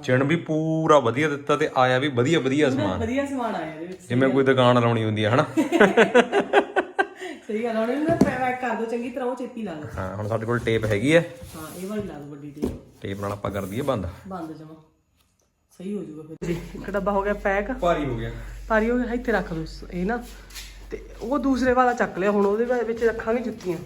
ਚਿਣ ਵੀ ਪੂਰਾ ਵਧੀਆ ਦਿੱਤਾ ਤੇ ਆਇਆ ਵੀ ਵਧੀਆ ਵਧੀਆ ਸਮਾਨ। ਵਧੀਆ ਸਮਾਨ ਆਇਆ ਇਹਦੇ ਵਿੱਚ। ਜਿਵੇਂ ਕੋਈ ਦੁਕਾਨ ਲਾਉਣੀ ਹੁੰਦੀ ਹੈ ਹਨਾ? ਸਹੀ ਗੱਲ ਆ, ਹੁਣ ਇਹਨੂੰ ਪੈਕ ਕਰ ਦੋ ਚੰਗੀ ਤਰ੍ਹਾਂ ਉਹ ਚੇਪੀ ਲਾ ਲਓ ਹਾਂ ਹੁਣ ਸਾਡੇ ਕੋਲ ਟੇਪ ਹੈਗੀ ਹੈ ਹਾਂ ਇਹ ਵਾਲੀ ਲਾ ਦੋ ਵੱਡੀ ਟੇਪ। ਟੇਪ ਨਾਲ ਆਪਾਂ ਕਰ ਦਈਏ ਬੰਦ। ਬੰਦ ਜਮਾ। ਸਹੀ ਹੋ ਜਾਊਗਾ ਫਿਰ। ਇੱਕ ਡੱਬਾ ਹੋ ਗਿਆ ਪੈਕ। ਭਾਰੀ ਹੋ ਗਿਆ। ਪਾਰੀ ਹੋ ਇੱਥੇ ਰੱਖ ਦੋ ਇਹ ਨਾ। ਤੇ ਉਹ ਦੂਸਰੇ ਵਾਲਾ ਚੱਕ ਲਿਆ ਹੁਣ ਉਹਦੇ ਵਿੱਚ- ਰੱਖਾਂਗੇ ਜੁੱਤੀਆਂ।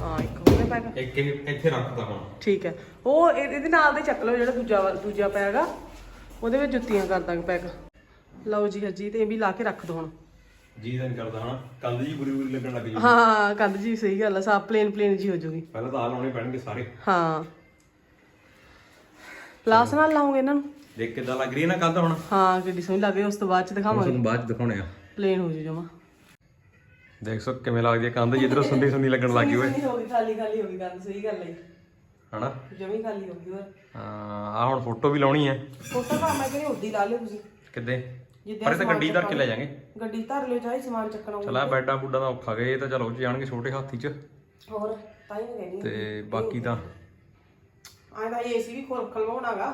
ਹਾਂ ਇੱਕ ਹੋ ਗਿਆ ਪੈਕ। ਇੱਕ ਇਹ ਇੱਥੇ ਰੱਖਦਾ ਹੁਣ। ਠੀਕ ਹੈ। ਉਹ ਇਹ- ਇਹਦੇ ਨਾਲ ਦੇ ਚੱਕ ਲਓ ਜਿਹੜਾ ਦੂਜਾ ਵਾ- ਦੂਜਾ ਪੈਗਾ ਉਹਦੇ ਵਿੱਚ ਜੁੱਤੀਆਂ ਕਰ ਦਾਂਗੇ ਪੈਕ। ਲਓ ਜੀ ਹਰਜੀਤ ਇਹ ਵੀ ਲਾ ਕੇ ਰੱਖ ਦੋ ਹੁਣ। ਜੀ ਤਾਂ ਨੀ ਕਰਦਾ ਹਨਾ। ਕੱਲ ਜੀ ਬੁਰੀ ਬੁਰੀ ਲੱਗਣ ਲੱਗ ਜੂ ਹਾਂ ਕੰਧ ਜੀ ਸਹੀ ਗੱਲ ਆ ਸਾਫ਼ ਪਲੇਨ ਪਲੇਨ ਜੀ ਹੋ ਜੂਗੀ। ਪਹਿਲਾਂ ਤਾਂ ਆ ਲਾਉਣੇ ਪੈਣਗੇ ਸਾਰੇ। ਹਾਂ। ਪਲਾਸ ਨਾਲ ਲਾਉਂਗੇ ਇਹਨਾਂ ਨੂੰ। ਦੇਖ ਕਿੱਦਾਂ ਲੱਗ ਰਹੀ ਹੈ ਨਾ ਹੁਣ? ਹਾਂ ਕਿੱਡੀ ਸੋਹਣੀ ਲੱਗ ਰਹੀ ਉਸ ਤੋਂ ਬਾਅਦ ਚ ਦਿਖਾਵਾਂਗੇ। ਤੁਹਾਨੂੰ ਬਾਅਦ ਚ ਦਿਖਾਉਣੇ ਆ। ਪਲੇਨ ਹੋ ਜੂ ਜਮਾ। ਦੇਖ ਸੋ ਕਿਵੇਂ ਲੱਗਦੀ ਹੈ ਕੰਧ ਜਿੱਧਰੋਂ ਸੁੰਦੀ ਸੁੰਦੀ ਲੱਗਣ ਲੱਗ ਗਈ ਓਏ। ਹੋ ਗਈ ਖਾਲੀ ਖਾਲੀ ਹੋ ਗਈ ਗੱਲ ਸਹੀ ਗੱਲ ਹੈ। ਹਨਾ? ਜਮੀ ਖਾਲੀ ਹੋ ਗਈ ਹੋਰ। ਹਾਂ ਆ ਹੁਣ ਫੋਟੋ ਵੀ ਲਾਉਣੀ ਹੈ। ਫੋਟੋ ਤਾਂ ਮੈਂ ਕਹਿੰਦੀ ਉੱਦੀ ਲਾ ਲਿਓ ਤੁਸੀਂ। ਕਿੱਦੇ? ਪਰ ਇਹ ਤਾਂ ਗੱਡੀ ਧਰ ਕੇ ਲੈ ਜਾਾਂਗੇ। ਗੱਡੀ ਧਰ ਲਿਓ ਚਾਹੇ ਸਮਾਨ ਚੱਕਣਾ ਚਲਾ ਬੈਡਾਂ ਬੁੱਡਾਂ ਦਾ ਔਖਾ ਗਏ ਇਹ ਤਾਂ ਚਲੋ ਜਾਣਗੇ ਛੋਟੇ ਹਾਥੀ ਚ। ਹੋਰ ਤਾਂ ਹੀ ਮੈਂ ਕਹਿੰਦੀ ਤੇ ਬਾਕੀ ਤਾਂ ਆਹ ਤਾਂ ਏਸੀ ਵੀ ਖੋਲ ਖਲਵਾਉਣਾਗਾ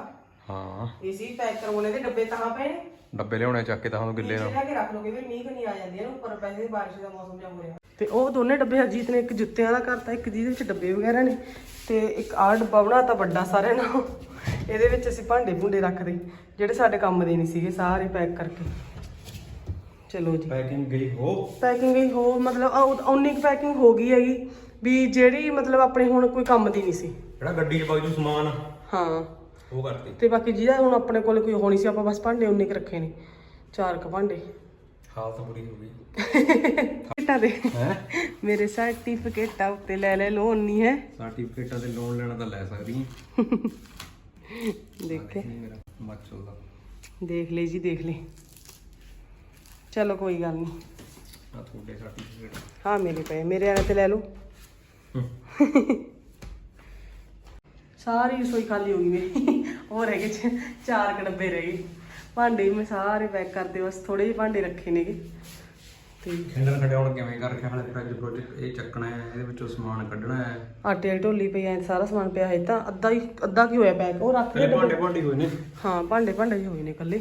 ਹਾਂ। ਏਸੀ ਪੈਕ ਕਰਵਾਉਣੇ ਦੇ ਡੱਬੇ ਤਾਂ ਪਏ ਨੇ। ਡੱਬੇ ਲਿਆਉਣੇ ਚੱਕ ਕੇ ਤਾਂ ਹੁਣ ਗਿੱਲੇ ਨਾਲ। ਲੈ ਕੇ ਰੱਖ ਲੋਗੇ ਵੀ ਮੀਂਹ ਕਨੀ ਆ ਜਾਂਦੀ ਹੈ ਨਾ ਉੱਪਰ ਪੈਸੇ ਬਾਰਿਸ਼ ਦਾ ਮੌਸਮ ਜਾ ਹੋ ਰਿਹਾ। ਤੇ ਉਹ ਦੋਨੇ ਡੱਬੇ ਹਰਜੀਤ ਨੇ ਇੱਕ ਜੁੱਤਿਆਂ ਦਾ ਕਰਤਾ ਇੱਕ ਜਿਹਦੇ ਵਿੱਚ ਡੱਬੇ ਵਗੈਰਾ ਨੇ ਤੇ ਇੱਕ ਆਹ ਡੱਬਾ ਬਣਾਤਾ ਵੱਡਾ ਸਾਰਿਆਂ ਨਾਲ। ਇਹਦੇ ਵਿੱਚ ਅਸੀਂ ਭਾਂਡੇ ਭੁੰਡੇ ਰੱਖਦੇ ਜਿਹੜੇ ਸਾਡੇ ਕੰਮ ਦੇ ਨਹੀਂ ਸੀਗੇ ਸਾਰੇ ਪੈਕ ਕਰਕੇ। ਚਲੋ ਜੀ। ਪੈਕਿੰਗ ਗਈ ਹੋ? ਪੈਕਿੰਗ ਹੀ ਹੋ ਮਤਲਬ ਉਨੀ ਪੈਕਿੰਗ ਹੋ ਗਈ ਹੈਗੀ ਵੀ ਜਿਹੜੀ ਮਤਲਬ ਆਪਣੇ ਹੁਣ ਕੋਈ ਕੰਮ ਦੀ ਨਹੀਂ ਸੀ। ਜਿਹੜਾ ਗੱਡੀ 'ਚ ਬਾਜੂ ਸਮਾਨ? ਹਾਂ। ਉਹ ਕਰਤੀ ਤੇ ਬਾਕੀ ਜਿਹਦਾ ਹੁਣ ਆਪਣੇ ਕੋਲ ਕੋਈ ਹੋਣੀ ਸੀ ਆਪਾਂ ਬਸ ਭਾਂਡੇ ਉਨੇ ਕੁ ਰੱਖੇ ਨੇ ਚਾਰ ਕ ਭਾਂਡੇ। ਹਾਲਤ ਬੁਰੀ ਹੋ ਗਈ। ਕਿੱਟਾ ਦੇ। ਹੈ? ਮੇਰੇ ਸਰਟੀਫਿਕੇਟਾਂ ਉੱਤੇ ਲੈ ਲੈ ਲੋਨ ਨਹੀਂ ਹੈ। ਸਰਟੀਫਿਕੇਟਾਂ ਤੇ ਲੋਨ ਲੈਣਾ ਤਾਂ ਲੈ ਸਕਦੀ ਹੈ। ਦੇਖੇ ਨਹੀਂ ਮੇਰਾ ਮੱਚ ਚੱਲਦਾ। ਦੇਖ ਲਈ ਜੀ ਦੇਖ ਲਈ। ਚਲੋ ਕੋਈ ਗੱਲ ਨਹੀਂ ਆ ਤੁਹਾਡੇ ਸਰਟੀਫਿਕੇਟ। ਹਾਂ ਮੇਰੇ ਪਏ ਮੇਰੇ ਵਾਲੇ ਤੇ ਲੈ ਲਓ। ਸਾਰੀ ਰਸੋਈ ਖਾਲੀ ਹੋ ਗਈ ਮੇਰੀ। ਹੋਰ ਹੈਗੇ ਚ- ਚਾਰ ਕੁ ਡੱਬੇ ਰਹਿ ਗਏ। ਭਾਂਡੇ ਵੀ ਮੈਂ ਸਾਰੇ ਪੈਕ ਕਰਦੇ ਬਸ ਥੋੜੇ ਜਿਹੇ ਭਾਂਡੇ ਰੱਖੇ ਨੇਗੇ। ਤੇ ਖੰਡਰ ਖੜਿਆਉਣ ਕਿਵੇਂ ਕਰ ਰੱਖਿਆ? ਹਾਲੇ ਫ੍ਰਿਜ ਪ੍ਰੋਜੈਕਟ ਇਹ ਚੱਕਣਾ ਹੈ ਇਹਦੇ ਵਿੱਚੋਂ ਸਮਾਨ ਕੱਢਣਾ ਹੈ। ਆਟੇ ਵਾਲੀ ਢੋਲੀ ਪਈ ਐ ਸਾਰਾ ਸਮਾਨ ਪਿਆ ਹੈ ਤਾਂ। ਅੱਧਾ ਹੀ ਅੱਧਾ ਕੀ ਹੋਇਆ ਪੈਕ ਉਹ ਰੱਖ ਕੇ ਭਾਂਡੇ ਭਾਂਡੇ ਹੋਏ ਨੇ। ਹਾਂ ਭਾਂਡੇ ਭਾਂਡੇ ਹੀ ਹੋਏ ਨੇ ਇਕੱਲੇ।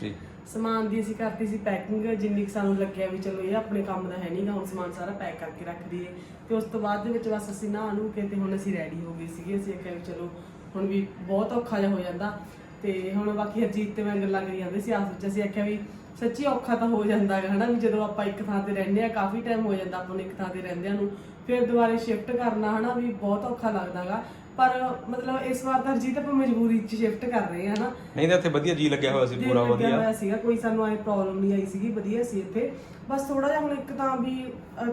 ਜੀ। ਸਮਾਨ ਦੀ ਅਸੀਂ ਕਰਤੀ ਸੀ ਪੈਕਿੰਗ ਜਿੰਨੀ ਕੁ ਸਾਨੂੰ ਲੱਗਿਆ ਵੀ ਚਲੋ ਇਹ ਆਪਣੇ ਕੰਮ ਦਾ ਹੈ ਨਹੀਂਗਾ ਹੁਣ ਸਮਾਨ ਸਾਰਾ ਪੈਕ ਕਰਕੇ ਰੱਖ ਦਈਏ। ਤੇ ਉਸ ਤੋਂ ਬਾਅਦ ਦੇ ਵਿੱਚ ਬਸ ਅਸੀਂ ਨਹਾ ਨੂੰ ਕੇ ਤੇ ਹੁਣ ਅਸੀਂ ਰੈਡੀ ਹੋ ਗਏ ਸੀਗੇ। ਅਸੀਂ ਵੀ ਚਲੋ ਹੁਣ ਵੀ ਬਹੁਤ ਔਖਾ ਜਿਹਾ ਹੋ ਜਾਂਦਾ। ਤੇ ਹੁਣ ਬਾਕੀ ਹਰਜੀਤ ਤੇ ਮੈਂ ਗੱਲਾਂ ਕਰੀ ਜਾਂਦੇ ਸੀ ਆਪਸ ਵਿੱਚ ਅਸੀਂ ਆਖਿਆ ਵੀ ਸੱਚੀ ਔਖਾ ਤਾਂ ਹੋ ਜਾਂਦਾ ਹੈ ਹਨਾ ਵੀ ਜਦੋਂ ਆਪਾਂ ਇੱਕ ਥਾਂ ਤੇ ਰਹਿੰਦੇ ਆ ਕਾਫੀ ਟਾਈਮ ਹੋ ਜਾਂਦਾ ਆਪਾਂ ਨੂੰ ਇੱਕ ਥਾਂ ਤੇ ਰਹਿੰਦਿਆਂ ਨੂੰ। ਫਿਰ ਦੁਬਾਰੇ ਸ਼ਿਫਟ ਕਰਨਾ ਹਨਾ ਵੀ ਬਹੁਤ ਔਖਾ ਲੱਗਦਾਗਾ ਪਰ ਮਤਲਬ ਇਸ ਵਾਰ ਤਾਂ ਹਰਜੀਤ ਆਪਾਂ ਮਜਬੂਰੀ 'ਚ ਸ਼ਿਫਟ ਕਰ ਰਹੇ ਹਾਂ ਹਨਾ। ਨਹੀਂ ਤਾਂ ਇੱਥੇ ਵਧੀਆ ਜੀ ਲੱਗਿਆ ਹੋਇਆ ਸੀ ਪੂਰਾ ਲੱਗਿਆ ਵਧੀਆ। ਹੋਇਆ ਸੀਗਾ ਕੋਈ ਸਾਨੂੰ ਐ ਪ੍ਰੋਬਲਮ ਨਹੀਂ ਆਈ ਸੀਗੀ ਵਧੀਆ ਸੀ ਇੱਥੇ। ਬਸ ਥੋੜਾ ਜਿਹਾ ਹੁਣ ਇੱਕ ਤਾਂ ਵੀ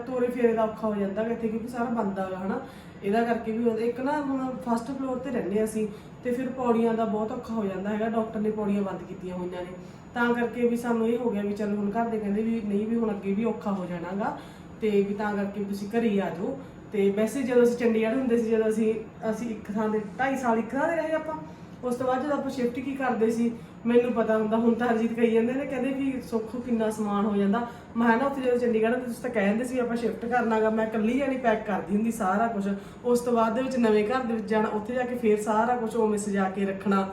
ਤੋਰੇ ਫੇਰੇ ਦਾ ਔਖਾ ਹੋ ਜਾਂਦਾ ਇੱਥੇ ਕਿਉਂਕਿ ਸਾਰਾ ਬੰਦ ਹਨਾ। ਇਹਦਾ ਕਰਕੇ ਵੀ ਉਹਦੇ- ਇੱਕ ਨਾ ਹੁਣ ਫਸਟ ਫਲੋਰ ਤੇ ਰਹਿੰਦੇ ਹਾਂ ਅਸੀਂ, ਤੇ ਫਿਰ ਪੌੜੀਆਂ ਦਾ ਬਹੁਤ ਔਖਾ ਹੋ ਜਾਂਦਾ ਹੈਗਾ ਡਾਕਟਰ ਨੇ ਪੌੜੀਆਂ ਬੰਦ ਕੀਤੀਆਂ ਹੋਈਆਂ ਨੇ। ਤਾਂ ਕਰਕੇ ਵੀ ਸਾਨੂੰ ਇਹ ਹੋ ਗਿਆ ਵੀ ਚਲੋ ਹੁਣ ਘਰ ਦੇ ਕਹਿੰਦੇ ਵੀ ਨਹੀਂ ਵੀ ਹੁਣ ਅੱਗੇ ਵੀ ਔਖਾ ਹੋ ਜਾਣਾਗਾ, ਤੇ ਵੀ ਤਾਂ ਕਰਕੇ ਵੀ ਤੁਸੀਂ ਘਰੇ ਆ ਜਾਓ। ਤੇ ਵੈਸੇ ਜਦੋਂ ਅਸੀਂ ਚੰਡੀਗੜ੍ਹ ਹੁੰਦੇ ਸੀ, ਜਦੋਂ ਅਸੀਂ ਅਸੀਂ ਇੱਕ ਥਾਂ ਦੇ 2.5 ਸਾਲ ਇੱਕ ਥਾਂ ਦੇ ਰਹੇ ਆਪਾਂ ਉਸ ਤੋਂ ਬਾਅਦ ਜਦੋਂ ਆਪਾਂ ਸ਼ਿਫਟ ਕੀ ਕਰਦੇ ਸੀ ਮੈਨੂੰ ਪਤਾ ਹੁੰਦਾ ਹੁਣ ਤਾਂ ਹਰਜੀਤ ਕਹੀ ਜਾਂਦੇ ਨੇ ਕਹਿੰਦੇ ਵੀ ਸੁੱਖ ਕਿੰਨਾ ਸਮਾਨ ਹੋ ਜਾਂਦਾ। ਮੈਂ ਨਾ ਉੱਥੇ ਜਦੋਂ ਚੰਡੀਗੜ੍ਹ ਹੁੰਦੇ ਤੁਸੀਂ ਤਾਂ ਕਹਿ ਦਿੰਦੇ ਸੀ ਆਪਾਂ ਸ਼ਿਫਟ ਕਰਨਾਗਾ ਮੈਂ ਇਕੱਲੀ ਜਾਣੀ ਪੈਕ ਕਰਦੀ ਹੁੰਦੀ ਸਾਰਾ ਕੁਝ ਉਸ ਤੋਂ ਬਾਅਦ ਦੇ ਵਿੱਚ ਨਵੇਂ ਘਰ ਦੇ ਵਿੱਚ ਜਾਣਾ ਉੱਥੇ ਜਾ ਕੇ ਫੇਰ ਸਾਰਾ ਕੁਝ ਉਵੇਂ ਸਜਾ ਕੇ ਰੱਖਣਾ।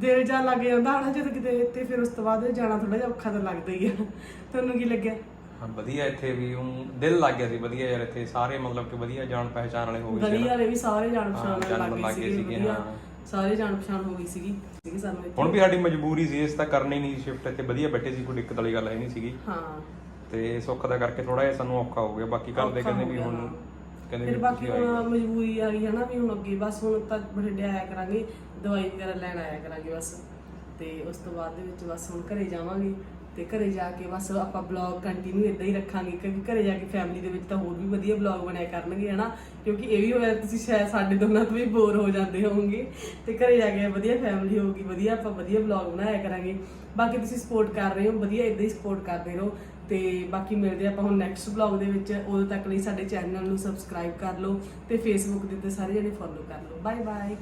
ਦਿਲ ਜਾ ਲੱਗ ਜਾਂਦਾ ਹਨਾ ਜਦੋਂ ਕਿਤੇ ਤੇ ਫਿਰ ਉਸ ਤੋਂ ਬਾਅਦ ਜਾਣਾ ਥੋੜਾ ਜਿਹਾ ਔਖਾ ਤਾਂ ਲੱਗਦਾ ਹੀ ਆ। ਤੁਹਾਨੂੰ ਕੀ ਲੱਗਿਆ? ਹਾਂ ਵਧੀਆ ਇੱਥੇ ਵੀ ਊਂ ਦਿਲ ਲੱਗ ਗਿਆ ਸੀ ਵਧੀਆ ਯਾਰ ਇੱਥੇ ਸਾਰੇ ਮਤਲਬ ਕਿ ਵਧੀਆ ਜਾਣ ਪਹਿਚਾਣ ਵਾਲੇ ਹੋ ਗਏ ਸੀ ਗਲੀ ਵਾਲੇ ਵੀ ਸਾਰੇ ਜਾਣ ਪਛਾਣ ਜਾਣਨ ਲੱਗ ਗਏ ਵਧੀਆ। ਹਾਂ। ਸਾਰੇ ਜਾਣ ਪਛਾਣ ਹੋ ਗਈ ਸੀਗੀ ਸੀਗੀ ਸਾਨੂੰ ਇੱਥੇ ਹੁਣ ਵੀ ਸਾਡੀ ਮਜਬੂਰੀ ਸੀ ਇਸ ਤਾਂ ਕਰਨੀ ਨਹੀਂ ਸ਼ਿਫਟ ਇੱਥੇ ਵਧੀਆ ਬੈਠੇ ਸੀ ਕੋਈ ਦਿੱਕਤ ਵਾਲੀ ਗੱਲ ਹੈ ਨਹੀਂ ਸੀਗੀ। ਹਾਂ। ਤੇ ਸੁੱਖ ਦਾ ਕਰਕੇ ਥੋੜਾ ਜਿਹਾ ਸਾਨੂੰ ਔਖਾ ਹੋ ਗਿਆ ਬਾਕੀ ਘਰ ਦੇ ਔਖਾ ਕਹਿੰਦੇ ਹੋ ਵੀ ਗਿਆ, ਹੁਣ। ਕਹਿੰਦੇ ਫਿਰ ਵੀ ਬਾਕੀ ਤੁਸੀਂ ਆਏ ਹੁਣ ਮਜਬੂਰੀ ਆ ਗਈ ਹਨਾ ਵੀ ਹੁਣ ਅੱਗੇ ਬਸ ਹੁਣ ਤਾਂ ਬਠਿੰਡੇ ਆਇਆ ਕਰਾਂਗੇ ਦਵਾਈ ਵਗੈਰਾ ਲੈਣ ਆਇਆ ਕਰਾਂਗੇ ਬਸ। ਤੇ ਉਸ ਤੋਂ ਬਾਅਦ ਦੇ ਵਿੱਚ ਬਸ ਹੁਣ ਘਰੇ ਜਾਵਾਂਗੇ ਤੇ ਘਰੇ ਜਾ ਕੇ ਬਸ ਆਪਾਂ ਬਲੌਗ ਕੰਟੀਨਿਊ ਇਦਾਂ ਹੀ ਰੱਖਾਂਗੇ, ਕਿਉਂਕਿ ਘਰੇ ਜਾ ਕੇ ਫੈਮਿਲੀ ਦੇ ਵਿੱਚ ਤਾਂ ਹੋਰ ਵੀ ਵਧੀਆ ਬਲੌਗ ਬਣਾਇਆ ਕਰਨਗੇ, ਹਨਾ? ਕਿਉਂਕਿ ਇਹ ਵੀ ਹੋਇਆ ਤੁਸੀਂ ਸ਼ਾਇਦ ਸਾਡੇ ਦੋਨਾਂ ਤੋਂ ਵੀ ਬੋਰ ਹੋ ਜਾਂਦੇ ਹੋਵੋਗੇ। ਤੇ ਘਰੇ ਜਾ ਕੇ ਵਧੀਆ ਫੈਮਿਲੀ ਹੋਊਗੀ, ਵਧੀਆ ਆਪਾਂ ਵਧੀਆ ਬਲੌਗ ਬਣਾਇਆ ਕਰਾਂਗੇ। ਬਾਕੀ ਤੁਸੀਂ ਸਪੋਰਟ ਕਰ ਰਹੇ ਹੋ, ਵਧੀਆ ਇਦਾਂ ਹੀ ਸਪੋਰਟ ਕਰਦੇ ਰਹੋ। ਤੇ ਬਾਕੀ ਮਿਲਦੇ ਆਪਾਂ ਹੁਣ ਨੈਕਸਟ ਬਲੌਗ ਦੇ ਵਿੱਚ। ਉਦੋਂ ਤੱਕ ਲਈ ਸਾਡੇ ਚੈਨਲ ਨੂੰ ਸਬਸਕ੍ਰਾਈਬ ਕਰ ਲਓ ਤੇ ਫੇਸਬੁੱਕ ਦੇ ਉੱਤੇ ਸਾਰੇ ਜਣੇ ਫੋਲੋ ਕਰ ਲਓ। Bye bye